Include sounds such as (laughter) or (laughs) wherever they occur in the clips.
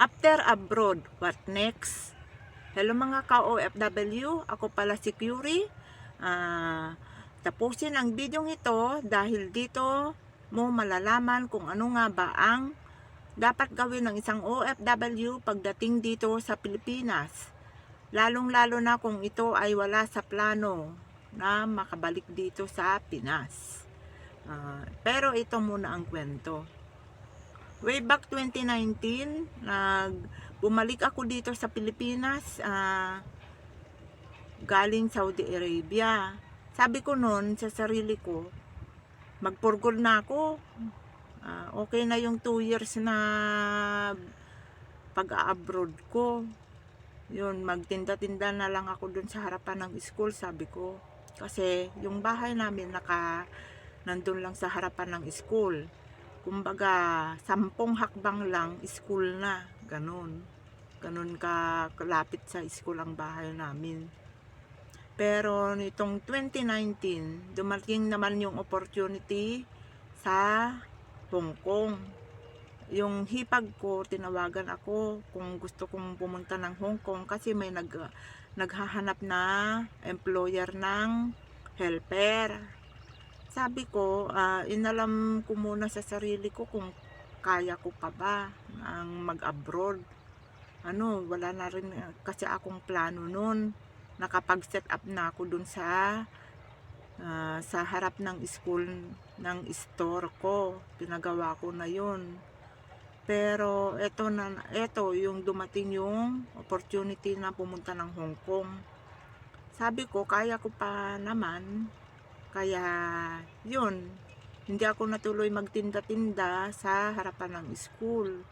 After abroad, what next? Hello mga ka-OFW, ako pala si Curie. Ah, tapusin ang video ito dahil dito mo malalaman kung ano nga ba ang dapat gawin ng isang OFW pagdating dito sa Pilipinas. Lalong-lalo na kung ito ay wala sa plano na makabalik dito sa Pinas. Ah, pero ito muna ang kwento. Way back 2019, nag bumalik ako dito sa Pilipinas, ah, galing Saudi Arabia. Sabi ko noon sa sarili ko, magpurgol na ako. Ah, okay na yung 2 years na pag-abroad ko. Yun, magtinda-tinda na lang ako dun sa harapan ng school, sabi ko. Kasi yung bahay namin naka nandun lang sa harapan ng school. Kumbaga, sampung hakbang lang, school na. Ganon. Ganon ka kalapit sa school ang bahay namin. Pero nitong 2019, dumating naman yung opportunity sa Hong Kong. Yung hipag ko, tinawagan ako kung gusto kong pumunta ng Hong Kong kasi may nag, naghahanap na employer ng helper. Sabi ko, ah, inalam ko muna sa sarili ko kung kaya ko pa ba ang mag-abroad. Ano, wala na rin kasi akong plano noon. Nakapag-set up na ako dun sa ah, sa harap ng school ng store ko. Pinagawa ko na yun. Pero eto na eto yung dumating yung opportunity na pumunta ng Hong Kong. Sabi ko kaya ko pa naman. Kaya yun, hindi ako natuloy magtinda-tinda sa harapan ng school.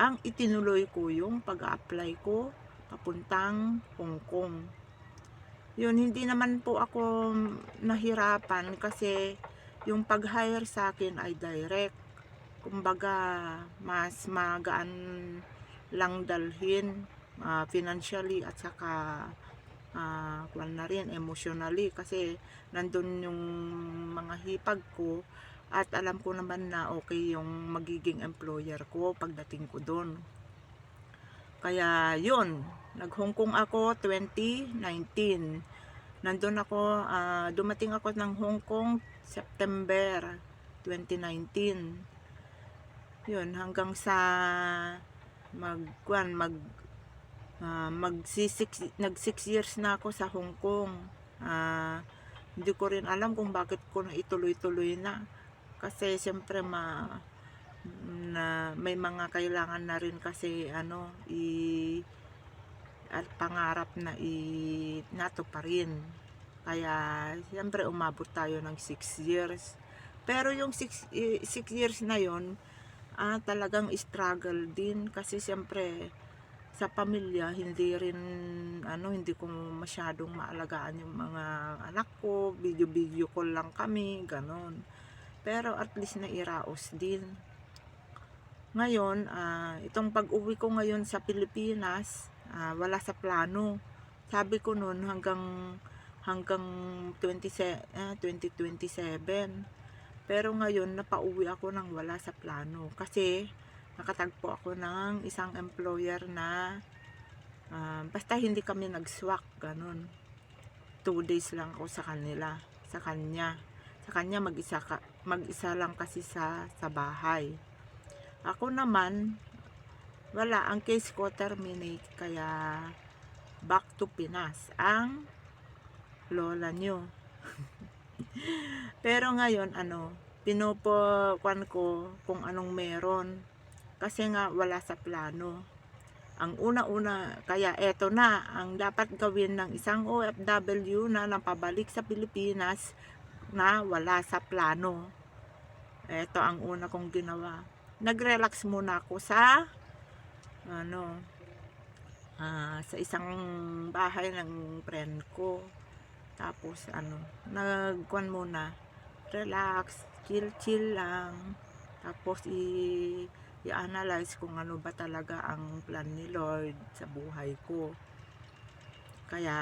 Ang itinuloy ko yung pag-apply ko papuntang Hong Kong. Yun, hindi naman po ako nahirapan kasi yung pag-hire sa akin ay direct. Kumbaga, mas magaan lang dalhin ah, financially at saka ah, kwan na rin emotionally kasi nandun yung mga hipag ko at alam ko naman na okay yung magiging employer ko pagdating ko doon. Kaya yun, nag-Hong Kong ako 2019. Nandun ako, ah, dumating ako ng Hong Kong September 2019. Yun, hanggang sa mag, kwan, mag, ah, mag six, nag 6 years na ako sa Hong Kong. Ah, hindi ko rin alam kung bakit ko na ituloy-tuloy na. Kasi siyempre ma na may mga kailangan na rin kasi ano i at pangarap na i nato rin. Kaya siyempre umabot tayo ng 6 years. Pero yung 6 years na yon ah, talagang struggle din kasi siyempre sa pamilya hindi rin ano hindi ko masyadong maalagaan yung mga anak ko. Video video call lang kami ganon. Pero at least nairaos din. Ngayon ah, itong pag-uwi ko ngayon sa Pilipinas ah, wala sa plano. Sabi ko noon hanggang hanggang 20, ah, 2027 pero ngayon napauwi ako nang wala sa plano. Kasi nakatagpo ako ng isang employer na ah, basta hindi kami nag-swak ganun. Two days lang ako sa kanila sa kanya. Sa kanya mag-isa ka, mag-isa lang kasi sa sa bahay. Ako naman wala ang case ko terminate kaya back to Pinas ang lola nyo (laughs) pero ngayon ano pinupukuan ko kung anong meron kasi nga wala sa plano. Ang una-una, kaya eto na, ang dapat gawin ng isang OFW na napabalik sa Pilipinas na wala sa plano. Eto ang una kong ginawa. Nag-relax muna ako sa ano ah, sa isang bahay ng friend ko. Tapos ano, nagkuan muna, relax, chill-chill lang. Tapos i i-analyze kung ano ba talaga ang plan ni Lord sa buhay ko. Kaya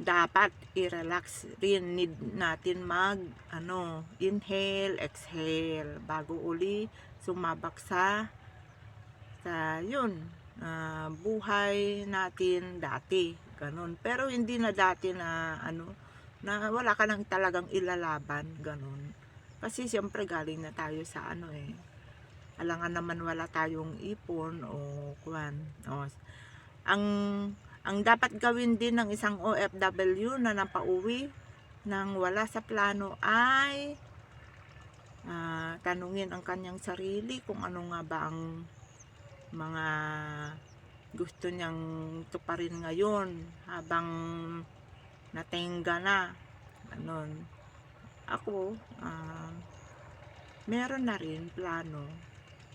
dapat i-relax rin need natin mag ano, inhale, exhale bago uli sumabak sa sa yun, ah, buhay natin dati. Ganun. Pero hindi na dati na ano, na wala ka nang talagang ilalaban. Ganun. Kasi siyempre galing na tayo sa ano eh. Alangan naman wala tayong ipon o kuwan. O, ang ang dapat gawin din ng isang OFW na napauwi nang wala sa plano ay ah, tanungin ang kanyang sarili kung ano nga ba ang mga gusto niyang tuparin ngayon habang natenga na. Ganon. Ako, ah, meron na rin plano.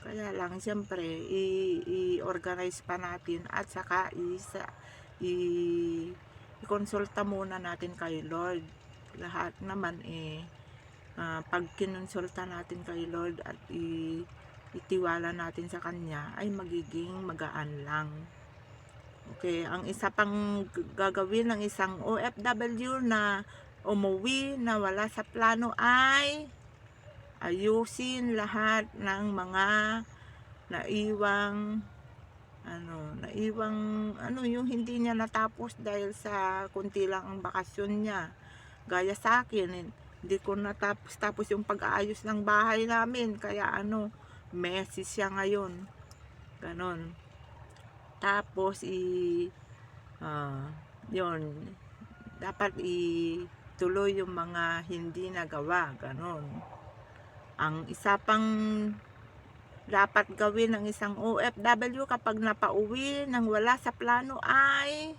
Kaya lang, siyempre, i-organize pa natin at saka isa, i-consulta muna natin kay Lord. Lahat naman eh, ah, pag kinonsulta natin kay Lord at i- itiwala natin sa Kanya, ay magiging magaan lang. Okay, ang isa pang gagawin ng isang OFW na umuwi na wala sa plano ay ayusin lahat ng mga naiwang ano, naiwang ano yung hindi niya natapos dahil sa kunti lang ang bakasyon niya. Gaya sa akin, hin- hindi ko natapos tapos yung pag-aayos ng bahay namin kaya ano, messy siya ngayon. Ganon. Tapos i ah, yun dapat ituloy yung mga hindi nagawa, ganon. Ang isa pang dapat gawin ng isang OFW kapag napauwi nang wala sa plano ay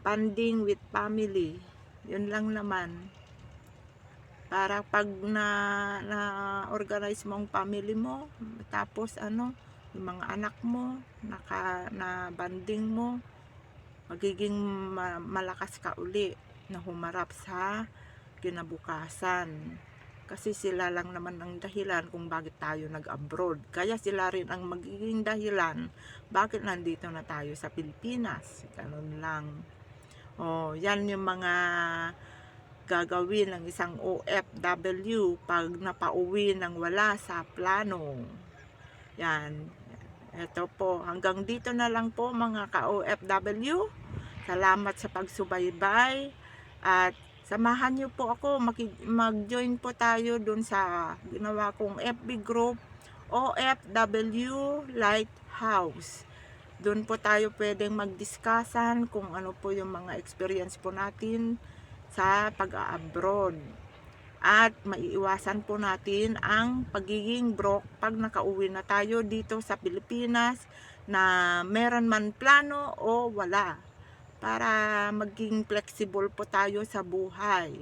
bonding with family. Yun lang naman. Para pag na, na organize mo ang family mo, tapos ano, yung mga anak mo, naka, na banding mo, magiging ma- malakas ka uli na humarap sa kinabukasan. Kasi sila lang naman ang dahilan kung bakit tayo nag-abroad. Kaya sila rin ang magiging dahilan bakit nandito na tayo sa Pilipinas. Ganun lang. O, yan yung mga gagawin ng isang OFW pag napauwi ng wala sa plano. Yan. Ito po, hanggang dito na lang po mga ka-OFW. Salamat sa pagsubaybay at samahan niyo po ako mag-join po tayo dun sa ginawa kong FB group OFW Lighthouse. Doon po tayo pwedeng magdiskasan kung ano po yung mga experience po natin sa pag-abroad. At maiiwasan po natin ang pagiging broke pag nakauwi na tayo dito sa Pilipinas na meron man plano o wala para maging flexible po tayo sa buhay.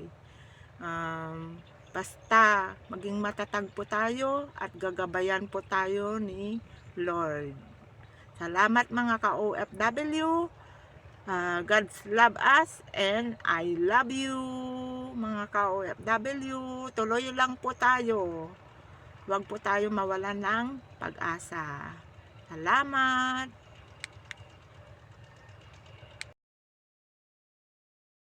Um, basta maging matatag po tayo at gagabayan po tayo ni Lord. Salamat mga ka-OFW. Ah, God's love us and I love you mga ka-OFW. Tuloy lang po tayo. Huwag po tayo mawalan ng pag-asa. Salamat.